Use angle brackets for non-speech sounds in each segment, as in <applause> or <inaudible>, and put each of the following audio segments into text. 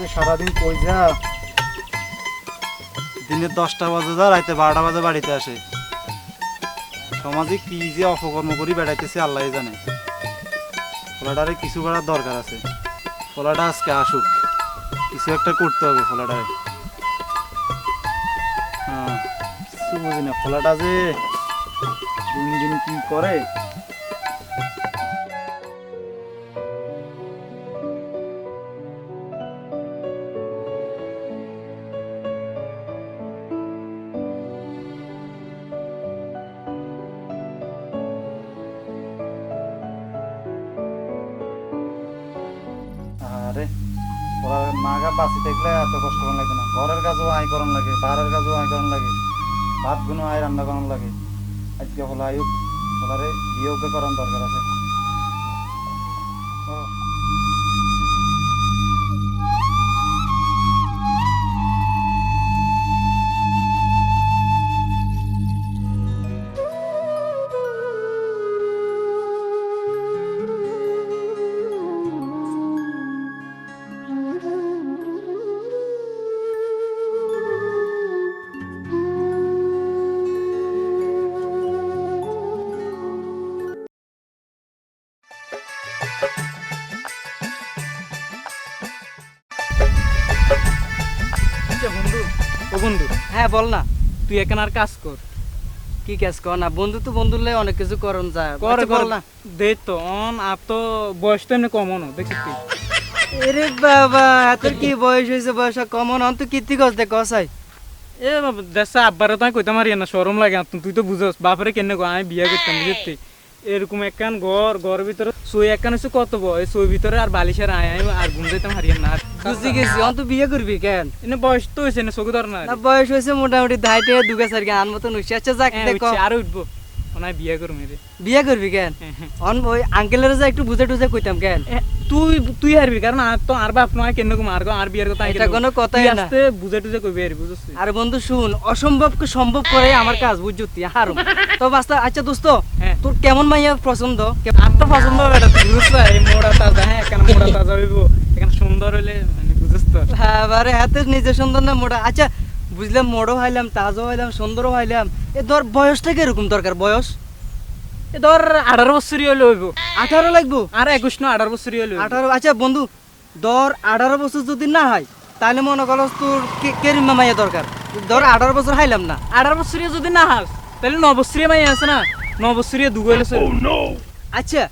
যে সারাদিন কই যা? দিনে দশটা বাজে যা রাতে বারোটা বাজে বাড়িতে আসে। সমাজে কি যে অপকর্ম করি বেড়াইতেছে আল্লাহ জানে। ফলাটারে কিছু করার দরকার আছে। ফলাটা আজকে আসুক। কিছু একটা করতে হবে ফলাটারে হ্যাঁ কিছু বুঝি না ফলাটা যে দিন দিন কি করে? নাগা বাঁচি দেখলে এত কষ্ট করার লাগে না। ঘরের কাজও আয় করান লাগে, বাড়ার কাজও আয় করান লাগে ভাতগুলো আয় রান্না করান লাগে। আজকে হলো আয়ুক হলারে বিয়োগ করার দরকার আছে। বল না তুই এখানে আর কাজ কর। কি কাজ কর না? বন্ধু তো বন্ধু লে অনেক কিছু করন যায়। কর আচ্ছা, বল না। দে তো অন আর তো বয়স তো এমনি কমন দেখিস তুই এরে বাবা এত কি বয়স হয়েছে বয়স কমন? অন তো কীর্তি কস দেখ কসাই। এ বাবা দেশে আব্বারে তো আমি কইতে মারি না সরম লাগে আর তুই তো বুঝোস বাপরে কেন আমি বিয়া করতাম বুঝতে এরকম একখান ঘর ঘরের ভিতরে সই একখান হচ্ছে কত বয় সই ভিতরে আর বালিশের আয় আর ঘুম যেতাম হারিয়ে না। বুঝি গেছি অন্ত বিয়ে করবি কেন? এনে বয়স তো হয়েছে না চোখে ধর না। বয়স হয়েছে মোটামুটি ধাইটে দুগা সার আন মতন হয়েছে আচ্ছা যাক দেখো। উঠছে, আরও উঠবো। ওনায় বিয়া করুম রে। বিয়ে করবি কেন। <laughs> অন ওই আঙ্কেলের যা একটু বুঝে টুঝে কইতাম কেন? তুই তুই হারবি কারণ আর তো আর বাপ নয় কেন আর আর বিয়ার কথা এটা কোনো কথাই না। আস্তে বুঝে টুঝে কইবি আর বুঝছিস? আর বন্ধু শুন অসম্ভবকে সম্ভব করে আমার কাজ বুঝছ তুই? হারুম। তো বাস্তা আচ্ছা দোস্ত হ্যাঁ। তোর কেমন মাইয়া পছন্দ? আর তো পছন্দ এটা বুঝছ? এই মোড়া তাজা হ্যাঁ এখানে মোড়া তাজা হইব। এখানে সুন্দর হইলে মানে বুঝছ তো? হ্যাঁ বারে হাতে নিজে সুন্দর না মোটা আচ্ছা বুঝলাম মোড়ো হাইলাম তাজও হাইলাম সুন্দরও হাইলাম। এ ধর বয়সটা কীরকম দরকার বয়স? এ ধর আঠারো বছরই হইলে হইব। আঠারো লাগবো? আর একুশ না আঠারো বছরই হইলে। আঠারো আচ্ছা বন্ধু ধর আঠারো বছর যদি না হয় তাহলে মনে করো তোর কে- কেরিমা মাইয়া দরকার। ধর আঠারো বছর হাইলাম না। আঠারো বছরই যদি না হাস তাহলে ন বছরই মাই আছে না? ন বছরই দুগো আচ্ছা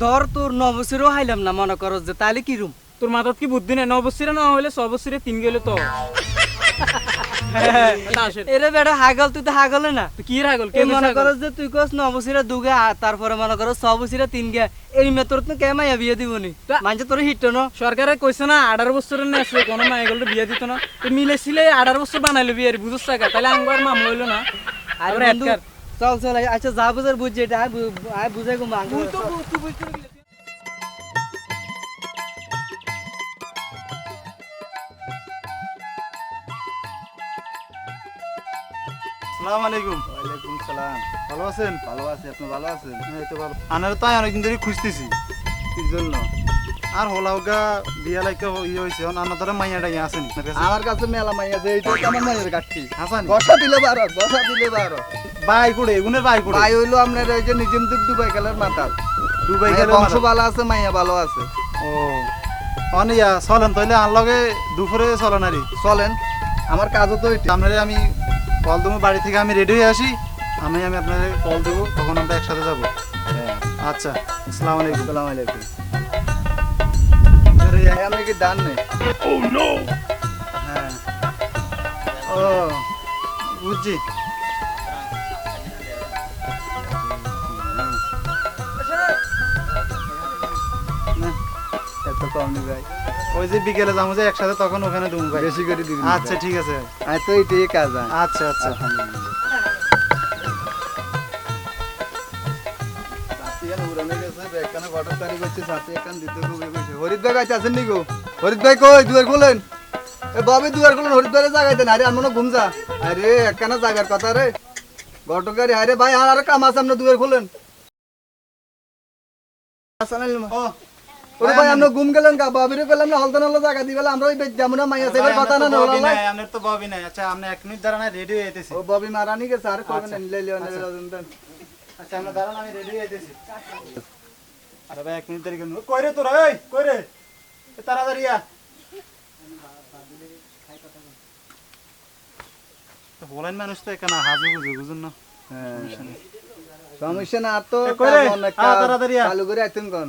ধর তোর ন বছরও হাইলাম না মনে করো যে তাহলে কি রুম তোর মাথাত কি বুদ্ধি নেই? ন বছরে না হইলে ছ বছরে তিন গেলে তো। <laughs> এরে বেটা হাগল তুই তো হাগলে না। কি মনে করো যে তুই কস ন বছরে দুগে আর তারপরে মনে করো ছ তিন গে। এই মে তোর তো কে মাইয়া বিয়ে দিবনি? মানছে তোর হিট ন? সরকারে কইছে না আঠারো বছরের না আছে কোনো মাই গেলে বিয়ে দিত না। তো মিলেছিলে আঠারো বছর বানাইলো বিয়ে বুঝছ টাকা তাহলে আমার মামলা হইল না। আর আরে। চল চল আচ্ছা যা বুঝার বুঝছি এটা আয় বুঝাই গো মাংস আসসালামু আলাইকুম। ওয়ালাইকুম সালাম। ভালো আছেন? ভালো আছি আপনি ভালো আছেন? এই তো ভালো। আনার তো অনেকদিন ধরে খুঁজতেছি। কি জন্য? আর হলাউগা বিয়া লাইকা ইয়ে হয়েছে আনার ধরে মাইয়া ডাইয়া আছেন আমার কাছে মেলা মাইয়া আছে এইটা আমার মাইয়ের কাঠি। হাসান? বসা দিলে বারো বসা দিলে বারো বাই করে এগুনের বাই করে। ভাই হইল আপনার ওই যে নিজামদ্বীপ দুবাই গেলের মাতাল। দুবাই গেলে বংশ ভালো আছে মাইয়া ভালো আছে। ও। অনে চলেন তাইলে আর লগে দুপুরে চলেন আরি। চলেন। আমার কাজও তো আপনারে আমি কল দেবো বাড়ি থেকে আমি রেডি হয়ে আসি। আমি আমি আপনাদের কল দেবো তখন আমরা একসাথে যাব। হ্যাঁ। আচ্ছা আসসালামু আলাইকুম আসসালামু আলাইকুম। আপনি কি ডান নেই? হ্যাঁ। ও বুঝছি। না, এত কম নি ভাই। ওই যে বিকেলে যাব যে একসাথে তখন ওখানে দেবো ভাই বেশি করে দিবি আচ্ছা ঠিক আছে। আমি তো এটাই কাজ আচ্ছা আচ্ছা। হরিদ ভাই আছেন হরিদ ভাই কই? দুয়ার খোলেন? এ বাবে দুয়ার খোলেন হরিদ ভাই জাগাই দেন। আরে আমার ঘুম যা। আরে একখানা জাগার কথা রে। ঘটকারি আরে ভাই আর আর কাম আছে আমরা দুয়ার খোলেন। আসসালামু ওরে ভাই আমরা ঘুম গেলেন কা বাবিরে পেলাম না হলদন হলো জায়গা দিবেলা আমরা ওই যেমন মাইয়া সেবার কথা না হলো নাই আপনার তো ববি নাই। আচ্ছা আপনি এক মিনিট দাঁড়ান রেডি হয়ে যেতেছি ও ববি মারানি গেছে আর করবেন না নিলে লিও নিলে দেন আচ্ছা আমরা দাঁড়ান আমি রেডি হয়ে যেতেছি আরে ভাই এক মিনিট দেরি করুন। কই রে তোরা? এই কই রে? তাড়াতাড়ি আ বলেন মানুষ তো এখানে হাজু বুঝু বুঝুন না। হ্যাঁ। সমস্যা না আর তো তাড়াতাড়ি। চালু করে আইতেন কোন।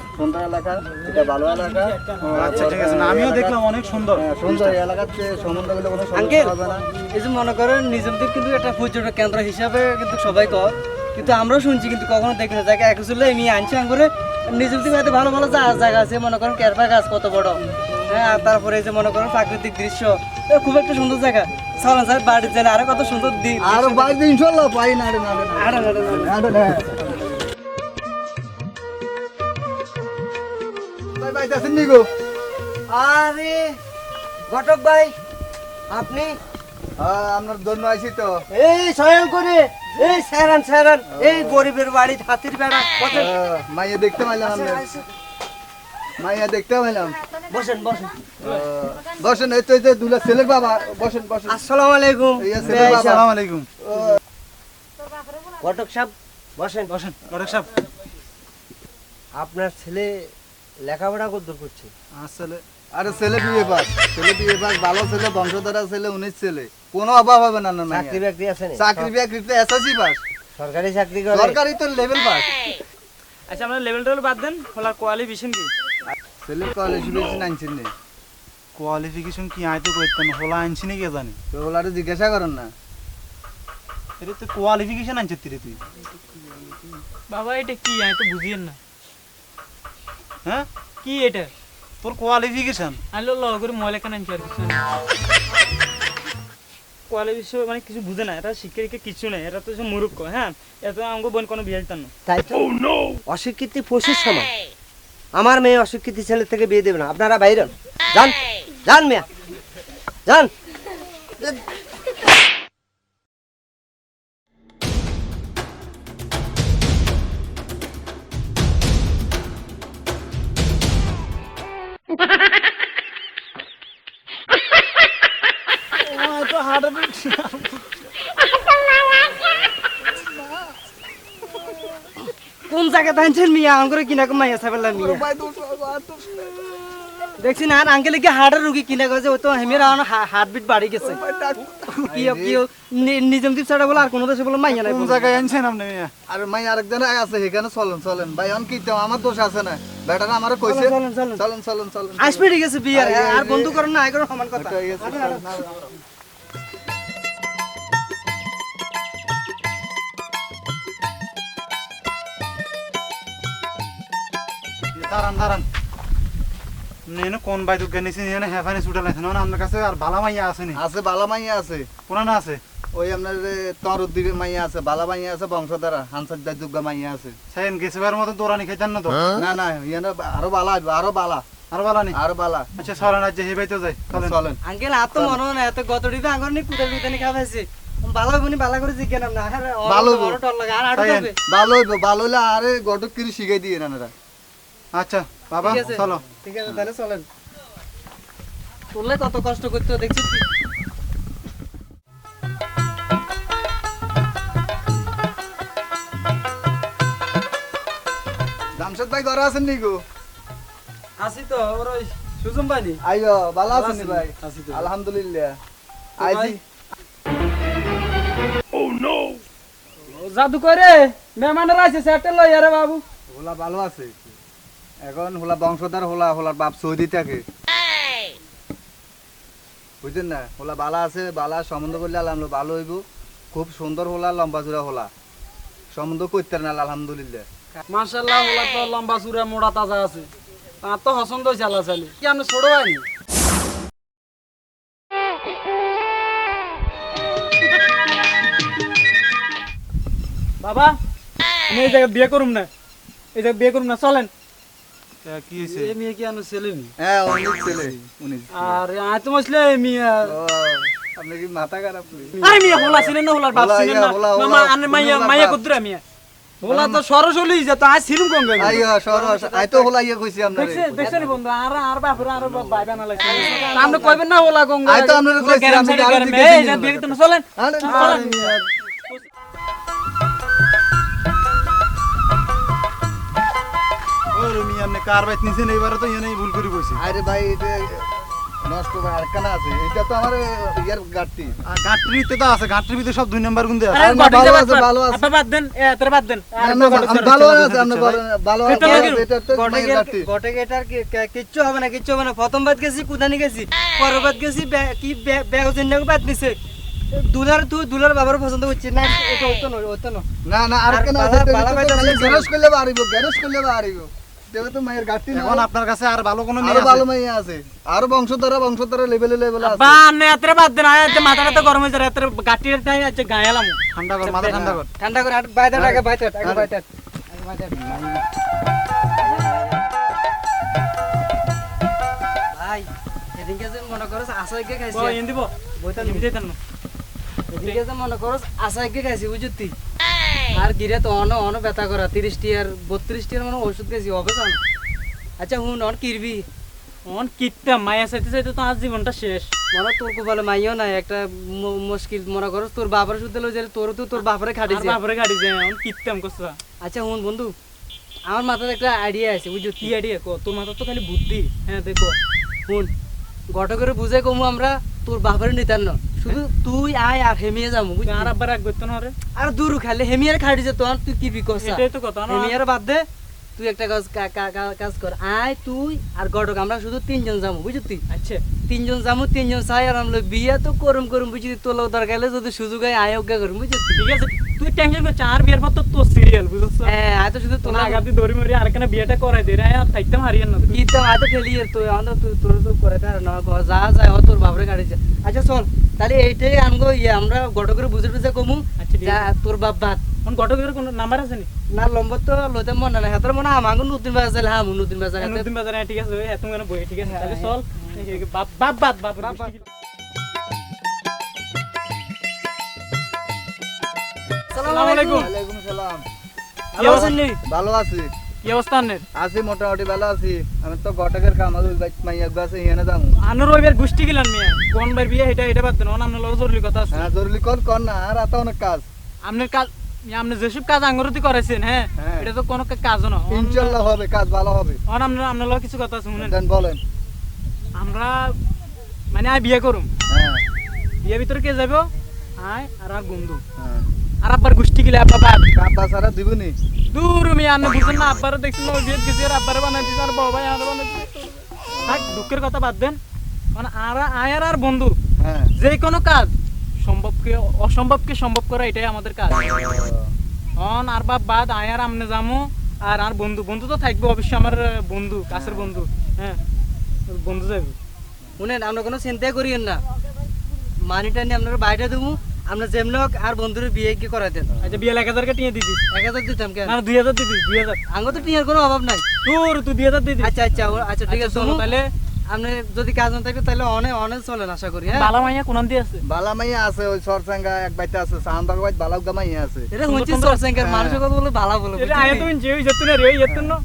সুন্দর এলাকা? এটা ভালো এলাকা। আচ্ছা ঠিক আছে। আমিও দেখলাম অনেক সুন্দর। হ্যাঁ, সুন্দর এলাকাতে কোনো সমস্যা হবে না। এই যে মনে করেন কিন্তু একটা পর্যটক কেন্দ্র হিসাবে কিন্তু সবাই কর কিন্তু আমরাও শুনছি কিন্তু কখনো দেখি না। জায়গা একচুয়ালি আমি আনছি আঙ্গুরে। নিজমদের এত ভালো ভালো জায়গা আছে মনে করেন কেরপা গাছ কত বড়। হ্যাঁ আর তারপরে এই যে মনে করেন প্রাকৃতিক দৃশ্য খুব একটা সুন্দর জায়গা। চলেন স্যার বাড়ির জেলে আরও কত সুন্দর দিন আর বাইরে ইনশাল্লাহ পাই না রে না রে, না। রে। না। রে, না। গো? আরে ঘটক ভাই আপনি? হ্যাঁ আপনার জন্য আইছি তো। এই সয়াল করে। এই স্যারান স্যারান। এই গরিবের বাড়ি হাতির বেড়া। হ্যাঁ, মাইয়া দেখতে পাইলাম আপনার। মাইয়া দেখতে পাইলাম। বসেন বসেন। বসেন এই তো এই যে দুলা ছেলের বাবা। বসেন বসেন। আসসালামু আলাইকুম। আসসালামু আলাইকুম। ঘটক সাহেব বসেন বসেন। গরেক সাহেব। আপনার ছেলে লেখাপড়া কত করছে। আসলে আরে ছেলে বিয়ে পাস ছেলে বিয়ে পাস ভালো ছেলে বংশধরা ছেলে উনিশ ছেলে। কোনো অভাব হবে না না চাকরি বাকরি আছে না? চাকরি বাকরি তো এসএসসি পাস সরকারি চাকরি করে? সরকারি তো লেভেল পাস আচ্ছা আমরা লেভেল টেবিল বাদ দেন খোলার কোয়ালিফিকেশন কি? ছেলে কলেজ বেশি নাইনছেন নে। কোয়ালিফিকেশন কি আয় তো করতেন? হলা আনছি কে জানি? তো ওলারে জিজ্ঞাসা করেন না। এটা তো কোয়ালিফিকেশন আনছিস তুই তুই বাবা এটা কি? আমি তো বুঝিয়েন না। হ্যাঁ? কি এটা? তোর কোয়ালিফিকেশন আলো ল করে ময়লা কেন আনছি কোয়ালিফিকেশন মানে কিছু বুঝে না এটা শিক্ষা দীক্ষা কিছু নেই এটা তো সব মূর্খ হ্যাঁ? এত আমাকে বোন কোনো বিয়ে দিতাম না। তাই তো? অশিক্ষিত পশুর সমান। আমার মেয়ে অশিক্ষিত ছেলে থেকে বিয়ে দেবে না আপনারা বাইরে যান যান মেয়া। যান। জায়গা মিয়া? আঙ্গুরে কিনা কম মাইয়া সাবেলা মিয়া। দেখছি না আর আঙ্কেলে কি হার্টের রুগী কিনা গেছে ও তো হেমের হার্ট বিট বাড়ি গেছে। কি কি নিজম দ্বীপ ছাড়া বলে আর কোনো দেশে বলে মাইয়া নাই কোন জায়গায় আনছেন আপনি মিয়া? আর মাই আরেকজন আছে সেখানে চলেন চলেন। ভাই অন কি তো আমার দোষ আছে না। বেটারা আমারও কইছে চলেন, চলেন। চলেন চলেন চলেন। আসবে ঠিক আছে বিয়ার। আর বন্ধু করেন না আই করেন সমান কথা। দাঁড়ান দাঁড়ান। নেন কোন বাই নিছি নেন হেফানি ছুটা লাইছেন না আপনার কাছে আর ভালা মাইয়া আসেনি আছে বালা মাইয়া আছে। কোনা না আছে? ওই আপনার মাইয়া আছে বালা মাইয়া আছে বংশধারা হানসার দুর্গা মাইয়া আছে। সাইন গেছেবার মতো দৌড়ানি খাইতেন না তো? না না ইয়ানা আরও বালা আসবে আরও বালা। আর ভালা নি? আরও বালা। আচ্ছা সরেন আজ হেবাই তো যাই। চলেন। চলেন। আঙ্কেল আর তো মনে হয় না এত গত দিতে আঙ্গুর নি কুদার বিতানি খাওয়াইছে ভালো ভালো করে জিজ্ঞেস না ভালো হইবো। ভালো হইবে ভালো হইলে আরে গটক কিরি শিখাই দিয়ে নানারা আচ্ছা বাবা চলো। ঠিক আছে তাহলে চলেন। তোলে কত কষ্ট করতে তুই? জামশেদ ভাই ঘরে আছেন নি গো? আসি তো ওর ওই সুজম পাইনি আইয়ো ভালো আছেন নি ভাই? আছি তো। আলহামদুলিল্লাহ। আইজি। জাদু করে মেহমানের আছে সেটা লই আরে বাবু। হোলা ভালো আছে। এখন হোলা বংশধর, হোলা, হোলার বাপ সৌদি থাকে। বুঝছেন না? হোলা বালা আছে, বালা সম্বন্ধ করলে আলহামদুলিল্লাহ ভালো হইব। খুব সুন্দর হোলা, লম্বা চূড়া হোলা। সম্বন্ধ করতে না, আলহামদুলিল্লাহ। ওলা তো লম্বা চূড়া, মোড়া তাজা আছে। আর তো পছন্দ হয়েছে চালি কি ছোট বাবা, আমি এই জায়গায় বিয়ে করুম না। এই জায়গায় বিয়ে করুম না, চলেন। কি হয়েছে এই মেয়ে কি আনো ছেলে নি? হ্যাঁ উনি ছেলে উনি আর আয় তো মসলে মেয়ে। আপনি কি মাথা খারাপ আরে মিয়া হোলা ছিলেন না হোলার বাপ হোলা, ছিলেন ইয়া, না। হোলা, মামা আনে মাইয়া মাইয়া বাপ। মিয়া। ওলা তো সরসলি যে তো আয় ছিলুম কোন গাবি আইয়া সরস আই তো হলা ইয়ে কইছি আপনারে। বন্ধু? আর আর বাপরে আর ভাই বানা লাগছে। আপনি কইবেন না ওলা কোন আই তো আপনারে কইছি আপনি সাইডে দিকে এই দিন যা না। বিয়ে করতে না চলেন। চলেন। রুমি আপনি কার বাইত নিছেন এইবারে তো ইয়ে ভুল করে কইছে আরে ভাই এটা নষ্ট ভাই আরেকখানা আছে। এটা তো আমার ইয়ার গাড়তি আর তো আছে ঘাটটির ভিতরে সব দুই নাম্বার গুন্দে আছে। আরে ভালো আছে, ভালো আছে। বাদ দেন এ তোর বাদ দেন। আর ভালো আছে আপনি ভালো আছে এটা তো গাড়তি গটে গেটার কিচ্ছু হবে না কিচ্ছু হবে না। প্রথম বাদ গেছি কুদানি গেছি পরের বাদ গেছি কি ব্যাগ চিন্তা বাদ নিছে দুলার তুই দুলার বাবার পছন্দ করছিস না এটা হতো না হতো না না না আর এটা বালা তো বাইতে খালি আছে। গ্যারেজ করলে বাড়িব গ্যারেজ এটা তো মায়ের না? এখন আপনার কাছে আর ভালো কোনো আরও মেয়ে ভালো আছে? আছে। আরও বংশধরা বংশধরা লেভেলে লেভেলে আছে। বা আনে এতরে বাদ দেন। আয় মাথাটা তো গরম হয়ে যায় এতরে গাটির টাই আছে গায়ালাম ঠান্ডা কর মাথা ঠান্ডা কর। ঠান্ডা করে আর বাইতে আগে বাইতে আগে বাইতে আগে বাইতে ভাই এদিকে যে মনে করছ আসাইকে খাইছি। ও এন দিব বইতা নিবি। দেন এদিকে যে মনে করছ আসাইকে খাইছি বুঝতি আর গিরে তো অন অন ব্যথা করা তিরিশ টিয়ার বত্রিশ টিয়ার মানে ওষুধ খাইছি হবে জানো আচ্ছা হুন অন কিরবি? অন কিত্তা মায়া চাইতে চাইতে তো আজ জীবনটা শেষ। মনে তোর কো বলে মাইও নাই একটা মুশকিল মনে করছ তোর বাবার শুদ্ধ লই যারে তোর তো তোর বাপরে আর খাটিছে বাপরে যায় অন কিত্তাম কসা আচ্ছা হুন বন্ধু আমার মাথায় একটা আইডিয়া আছে বুঝছ কি? আইডিয়া কো তোর মাথা তো খালি বুদ্ধি। হ্যাঁ দেখো শুন গট করে বুঝে কমু আমরা তোর বাপের নিতার না শুধু তুই আয় আর হেমিয়ে যাব আর আবার এক করতে না রে আর দূর খালে হেমিয়ার খাড়ি যে তোর তুই কি বিকস এটাই তো কথা না? হেমিয়ার বাদ দে তুই একটা কাজ কাজ কর। আয় তুই আর গটক আমরা শুধু তিনজন যাব বুঝলি আচ্ছা। তিনজন যাব তিনজন চাই আর আমরা বিয়ে তো করুম করুম বুঝলি তোলাও দরকার যদি সুযোগ হয় আয় অজ্ঞা করুম বুঝলি ঠিক আছে। তুই টেনশন করছিস আর বিয়ের পর তো তোর সিরিয়াল বুঝছ? হ্যাঁ আয় তো শুধু তোর আগাতি দড়ি মরি আর কেন বিয়েটা করাই দে রে আর থাকতাম হারিয়ান না তুই। কি তো আয় তো ঠেলি আর তুই আমাদের তুই তোর তো করে না ঘর যা যায় ও তোর বাপরে কাটিছে আচ্ছা চল তাহলে এইটাই আনগো ইয়ে আমরা গটক করে বুঝে টুঝে কমু আচ্ছা যা তোর বাপ বাদ। কোন ঘটকের কোন নাম্বার আছে নি? না লম্বর তো লইতে মনে নাই হাতের মনে হয় আমাকে নতুন বাজার হ্যাঁ আমি নতুন বাজার হাতে নতুন বাজারে ঠিক আছে হ্যাঁ তুমি বই ঠিক আছে তাহলে চল বাপ বাপ। বাপ বাপ। ভালো আছি। কি অবস্থা আনের আছি মোটামুটি ভালো আছি। আমি তো গটকের কাম আছে বাইক মাইয়া গাছে হিয়ানে যাব আনোর রবিবার গোষ্ঠী গেলাম মিয়া। কোন বার বিয়ে এটা এটা বাদ দেন অন্য লোক জরুরি কথা আছে। হ্যাঁ জরুরি কল কর না আর এত অনেক কাজ। আপনার কাজ আপনি যেসব কাজ আঙ্গুরতি করেছেন হ্যাঁ হ্যাঁ। এটা তো কোনো কাজও না। ইনশাল্লাহ হবে কাজ ভালো হবে। আপনার আপনার কিছু কথা আছে শুনেন। বলেন। আমরা মানে বিয়ে করুম। হ্যাঁ। বিয়ে ভিতরে কে যাব আয় আর আর বন্ধু। হ্যাঁ। আর আব্বার গেলে আব্বা বাদ। কাপা সারা দিবনি দূর আমি আন্ন বুঝছেন না আব্বারে দেখছেন না বিয়ে গেছি আর আব্বারে বানাই দিয়েছে আর বড় আর বানাই দিয়েছে থাক দুঃখের কথা বাদ দেন। মানে আর আয় আর আর বন্ধু। হ্যাঁ। যে কোনো কাজ সম্ভবকে অসম্ভবকে সম্ভব করা এটাই আমাদের কাজ। অন আর বাপ বাদ আয় আর আমনে যামু আর আর বন্ধু। বন্ধু তো থাকবে অবশ্যই আমার বন্ধু কাছের বন্ধু। হ্যাঁ বন্ধু যাবে শুনেন আমরা কোনো চিন্তা করিয়েন না। মানিটা নিয়ে আপনারা বাইরে দেবো। আমরা যেমন আর বন্ধুর বিয়ে কি করাই দেন? আচ্ছা বিয়ে এক হাজার টিয়ে দিদিস এক হাজার দিতাম কেন? না দুই হাজার দিদিস দুই হাজার। আঙ্গ তো টিয়ার কোনো অভাব নাই। তোর তুই দুই হাজার দিদিস আচ্ছা আচ্ছা আচ্ছা ঠিক আছে চলো চলো তাহলে। আপনি যদি কাজ না থাকে তাহলে অনেক অনেক চলেন আশা করি হ্যাঁ? বালা মাইয়া কোন দিয়ে আছে? বালা মাইয়া আছে ওই সরসাঙ্গা এক বাইতে আছে সাহানবাগ বাইত বালাউগা মাইয়া আছে। এটা হচ্ছে সরসেঙ্কার মানুষের কথা বলে ভালো বলে এটা আয় তুমি যে ওই যেত রে যেত না।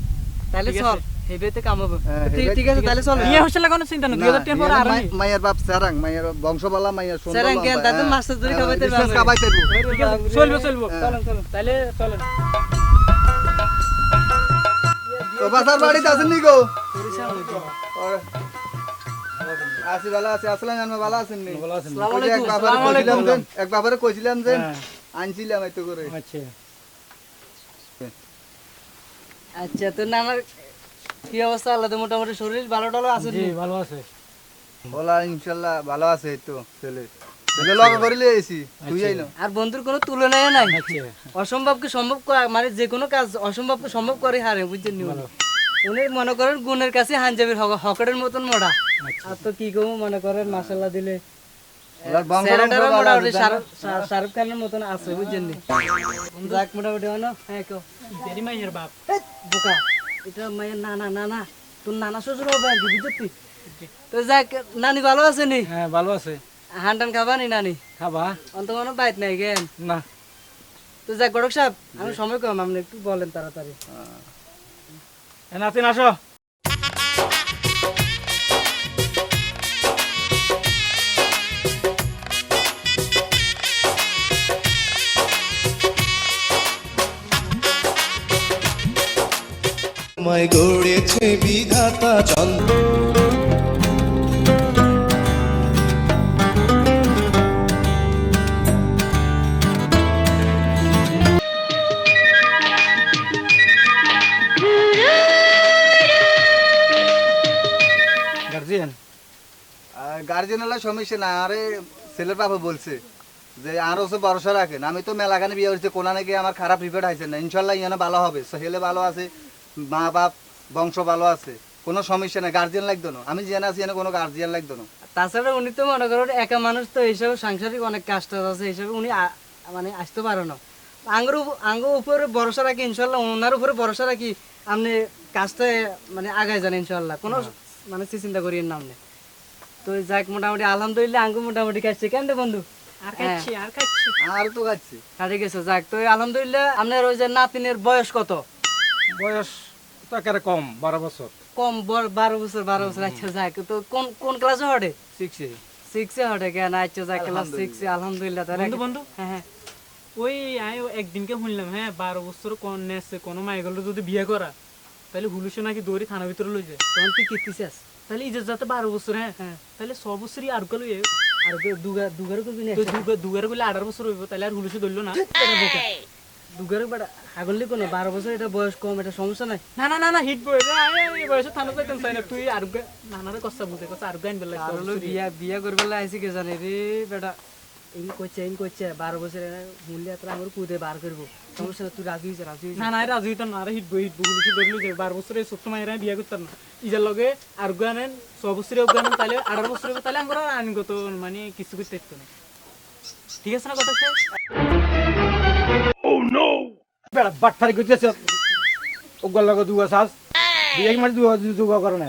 তাহলে চল আছে। হেবেতে হ্যাঁ, ঠিক- আছে তাহলে চল। নিয়ে হোস্টেল লাগানো চিন্তা না দুই পর আর নেই বাপ সেরাং মাইয়ার বংশবালা মাইয়া সুন্দর সেরাং কেন? লম্বা, তাতে হ্যাঁ। ধরে হ্যাঁ, খাওয়াইতে business পারব। আছে চলবো চলবো। চলেন চলেন তাহলে চলেন তো বাসার বাড়িতে আছেন নি গো? আছি ভালো আছি। আসলাম ভালো আছেন নি? এক বাবারে কইছিলাম যে এক বাবারে কইছিলাম যে। আনছিলাম এত করে। আচ্ছা। আচ্ছা তো নানার কি অবস্থা? আল্লাহ তো মোটামুটি শরীর ভালো টালো আছে জি ভালো আছে। বলা ইনশাল্লাহ ভালো আছে তো ছেলে। না আর বন্ধুর কোনো তুলনায় নাই। অসম্ভবকে সম্ভব মানে যে কোনো কাজ অসম্ভবকে সম্ভব করে হারে বুঝছেন উনি? উনি মনে করেন গুণের কাছে হাঞ্জাবির হক- হকরের মতন মরা আর তো কি কমু মনে করেন মাসাল্লাহ দিলে শাহরুখ- খানের মতন আছে বুঝছেন যাক মোটামুটি হ্যাঁ কেউ বোকা। এটা মায়ের তোর নানা শ্বশুর হবে আর কি বুঝছি তো যাক নানি ভালো আছে নি? হ্যাঁ ভালো আছে। হান টান খাবা নি নানি? খাবা। অন্ত মনে বাইত নাই গেন না। তো যাক গড়ক সাহেব আমি সময় কম আপনি একটু বলেন তাড়াতাড়ি। নাতিন আসো গড়েছে বিধাতা চন্দ্র। গার্জিয়ান গার্জেনাল সমস্যা না আরে ছেলের বাবা বলছে যে আর ওসব ভরসা রাখেন। আমি তো মেলাখানে বিয়ে করছি কোনা নাকি আমার খারাপ রিপোর্ট হয়েছে না। ইনশাল্লাহ ইয়ানো ভালো হবে। ছেলে ভালো আছে মা বাপ বংশ ভালো আছে। কোনো সমস্যা নাই গার্জিয়ান লাগতো না। আমি জেনে আছি কোনো গার্জিয়ান লাগতো না। তাছাড়া উনি তো মনে করেন একা মানুষ তো এইসব সাংসারিক অনেক কাজ আছে এইসব উনি মানে আসতে পারে না। আঙ্গুর আঙ্গুর উপরে ভরসা রাখি ইনশাল্লাহ ওনার উপরে ভরসা রাখি আপনি কাজটা মানে আগায় যান ইনশাল্লাহ কোনো মানে সে চিন্তা করিয়েন না আপনি। তো যাক মোটামুটি আলহামদুলিল্লাহ আঙ্গুর মোটামুটি কাটছে কেন বন্ধু? আর খাচ্ছি আর খাচ্ছি। আর তো খাচ্ছি। কাটে গেছে যাক। তো আলহামদুলিল্লাহ আপনার ওই যে নাতিনের বয়স কত? বয়স তো একেবারে কম বারো বছর। কম বারো বছর বারো বছর আচ্ছা যাক তো কোন কোন ক্লাসে হটে? শিখছি সিক্সে হটে কেন? আচ্ছা যাক ক্লাস সিক্সে আলহামদুলিল্লাহ তাহলে বন্ধু বন্ধু? হ্যাঁ হ্যাঁ। ওই আমি একদিনকে শুনলাম হ্যাঁ বারো বছর কোন নেছে কোনো মাইগল যদি বিয়ে করা তাহলে হুলুসে নাকি দৌড়ি থানার ভিতরে লই যায়? তখন তুই কীর্তিছিস তাহলে ইজ্জত যাতে বারো বছর হ্যাঁ তাহলে ছ বছরই আর গেল আর দুগা দুগার করবি না? দুগার গেলে আঠারো বছর হইব তাহলে আর হুলুসে ধরলো না। দুগার বেটা আগলি কোনো? বারো বছর এটা বয়স কম এটা সমস্যা নাই। না না না না হিট বই এই বয়সে থানা যাইতেন চাই না। তুই আর নানারে কষ্ট বুঝে কষ্ট আর গাইন বেলা আর বিয়া বিয়া করবে আইসি কে জানে রে বেটা। এই করছে এই করছে বারো বছর মূল্য আমার কুদে বার করব। সমস্যা তুই রাজি হয়েছে রাজি না না রাজু হইতাম না হিট বই হিট বই বারো বছরে ছোট্ট মায়েরা বিয়ে করতাম না। ইজার লগে আর গানেন ছ বছরে গানেন তাহলে আঠারো বছরে তাহলে আমরা আইনগত মানে কিছু করতে না। ঠিক আছে না কথা বেড়া বাটফারি করতেছে। ওগুলো লাগে দুয়া শ্বাস বিয়ে মারি দুয়া দুয়া করে না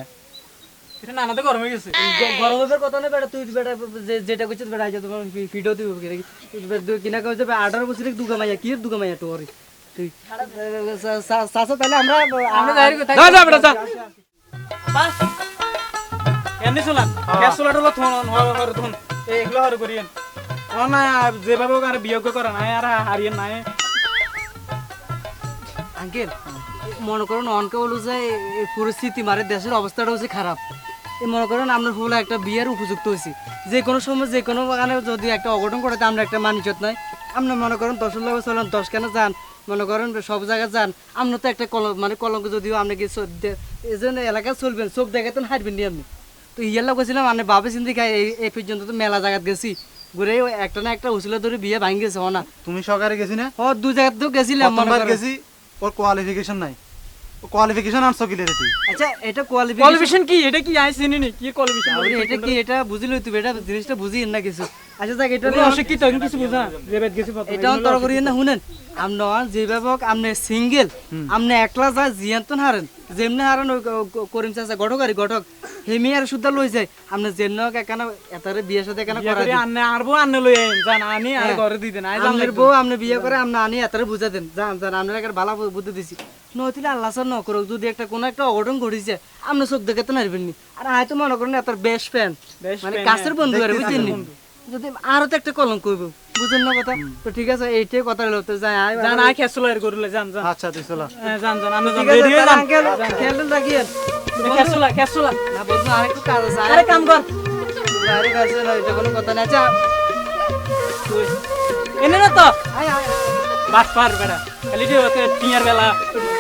এটা নানাতে গরম হয়ে গেছে। গ- গরমের কথা নেই বেটা তুই বেটা যে- যেটা করছিস বেটা আইজা তোমার ফিডও দিব কিনা কইছে আঠারো বছরের দুগা মাইয়া কি দুগা মাইয়া তোর? তুই চাচা তাহলে আমরা আমরা যাই যা যা বেটা যা। এনে চলান গ্যাস চুলাটা থন হর হর থন এগুলো হর করিয়েন। না যেভাবে হোক আর বিয়োগ করা নাই আর হারিয়েন নাই। আঙ্কেল মনে করুন অনকে বলো যে এই পরিস্থিতি মানে দেশের অবস্থাটা হচ্ছে খারাপ। মনে করেন আপনার ফুল একটা বিয়ের উপযুক্ত হয়েছি। যে কোনো সময় যে কোনো বাগানে যদি একটা অঘটন ঘটাতে আমরা একটা মানিজত নাই। আপনি মনে করেন দশ লোক চলেন দশ কেন যান? মনে করেন সব জায়গায় যান। আপনার তো একটা কলম মানে কলঙ্ক যদিও আপনি কি এই জন্য এলাকায় চলবেন চোখ দেখাতেন হাঁটবেন নি আপনি। তো ইয়াল্লা গেছিলাম মানে বাবে চিন্তি খাই এই পর্যন্ত তো মেলা জায়গাত গেছি। ঘুরে একটা না একটা উচিলা ধরে বিয়ে ভাঙি গেছে না। তুমি সকালে গেছি না ও দু জায়গাতেও গেছিলাম মনে গেছি? ওর কোয়ালিফিকেশন নাই। কোয়ালিফিকেশন আনছো কি রে তুই আচ্ছা এটা কোয়ালিফিকেশন কোয়ালিফিকেশন কি? এটা কি? আই চিনি নি। কি কোয়ালিফিকেশন আরে এটা কি? এটা বুঝলি তুই এটা জিনিসটা বুঝি না কিছু। আচ্ছা দেখ এটা অশিক্ষিত আমি কিছু বুঝা যে বেদ গেছি। এটা অন্তর করি না শুনেন। যেভাবে হোক আপনি সিঙ্গেল আপনি একলা যা জিয়ান্তন হারেন। যেমনি হারেন করিম চাচা গঠক আর গঠক। হেমি আর সুদ্ধা লই যায়। আপনি যেন হোক এখানে এতারে বিয়ে সাথে বিয়া করা করে আনে আরবো আনে লই আইন। জান আনি আর ঘরে দি দেন আই জান আপনার বউ আপনি বিয়ে করে আপনি আনি এতারে বুঝা দেন জান জান আপনার একটা ভালো বুদ্ধি দিছি। নতিলে আল্লাহ স্যার নকরক যদি একটা কোনো একটা অঘটন ঘটিছে আপনি চোখ দেখে তো নারবেন নি। আর আয় তো মনে করেন এত বেস্ট Best মানে কাছের বন্ধু আর বুঝছেন নি? যদি আরও তো একটা কলঙ্ক কইব বুঝেন না কথা? তো ঠিক আছে এইটাই কথা হলো তো যাই আয় জান আই খেসলো এর করলে জান জান আচ্ছা তুই চলা। হ্যাঁ, জান জান আমি জান রেডি হয়ে যান। খেয়াল রাখিয়েন খেসলা খেসলা না বন্ধু আরেকটু কাজ আছে আরে কাম কর। আরে কাজ আছে না এটা কোনো কথা না আচ্ছা এনে না তো। আয় আয় বাস পার বেড়া। খালি টিয়ার বেলা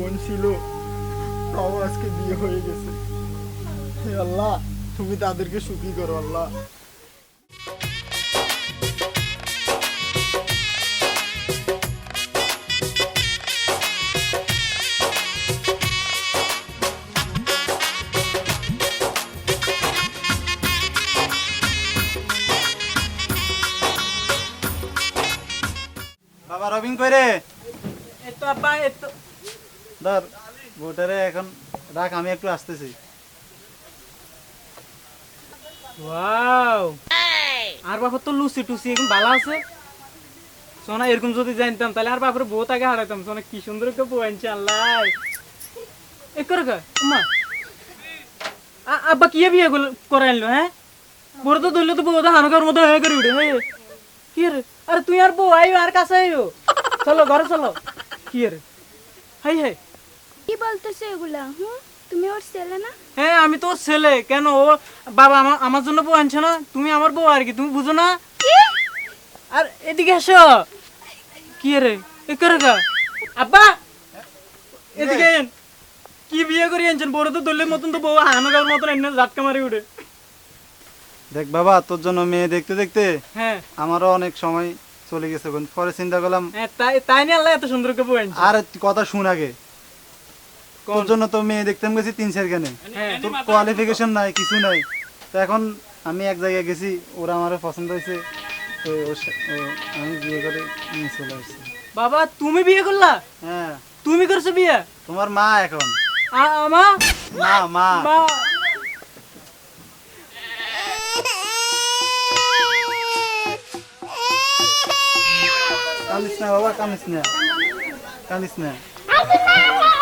বোন ছিল তাও আজকে বিয়ে হয়ে গেছে। হে আল্লাহ তুমি তাদেরকে সুখী করো আল্লাহ। বাবা রবিন আব্বা এই তো ধর ভোটারে এখন রাখ আমি একটু আসতেছি। ওয়াও! আর বাপর তো লুসি টুসি এখন ভালো আছে। সোনা, এরকম যদি জানতাম, তাহলে আর বাপরে বহুত আগে হারাইতাম। সোনা, কি সুন্দর একটা বউ আনছে, আল্লাহ। এ, করে কা উম্মা। আ- আব্বা, কি বিয়ে করল- করে আনলো হ্যাঁ? বড় তো ধরলে তো বউ হানকার মতো হয়ে করে উঠে হ্যাঁ? কি রে? আরে, তুই আর বউ আইও, আর কাছে আইও। চলো, ঘরে চলো। কি রে? Hi hi. কি বলতেছো এগুলা হুম? তুমি ওর ছেলে না? হ্যাঁ আমি তোর ছেলে। কেন? ও বাবা আমার আমার জন্য বউ আনছে না? তুমি আমার বউ আর কি? তুমি বুঝো না? আর এদিকে এসো। কি রে? এ করে আব্বা! এদিকে আইন। কি বিয়ে করে আনছেন? বড় তো দলের মতন তো বউ হানুকার মতন এনে ঝাটকা মারি উঠে। দেখ বাবা তোর জন্য মেয়ে দেখতে দেখতে হ্যাঁ। আমারও অনেক সময় চলে গেছে বোন। পরে চিন্তা করলাম হ্যাঁ তাই তাই নিয়ে আল্লাহ এত সুন্দর করে বউ আনছে। আর কথা শুন আগে। তোর জন্য তো মেয়ে দেখতাম গেছি তিন চার কেনে হ্যাঁ তোর কোয়ালিফিকেশন নাই কিছু নাই। তো এখন আমি এক জায়গায় গেছি ওরা আমার পছন্দ হয়েছে তো আমি বিয়ে করে নিয়ে চলে আসছি। বাবা তুমি বিয়ে করলা? হ্যাঁ। তুমি করছ বিয়ে? তোমার মা এখন। মা? মা মা। কান্দিস না বাবা কান্দিস না। কান্দিস না।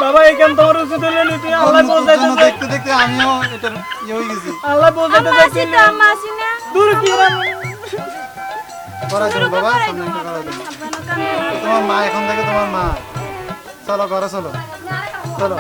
বাবা এখান তোমার ওষুধ হলে নিতে আল্লাহ তোর দেখতে দেখতে আমিও এটা ইয়ে হয়ে গেছি। আল্লাহ পৌঁছাইতেছে না। তো আসি না। দূর কি রাম? করা বাবা সামনে একটা করা তোমার মা এখন থেকে তোমার মা। চলো ঘরে চলো। চলো।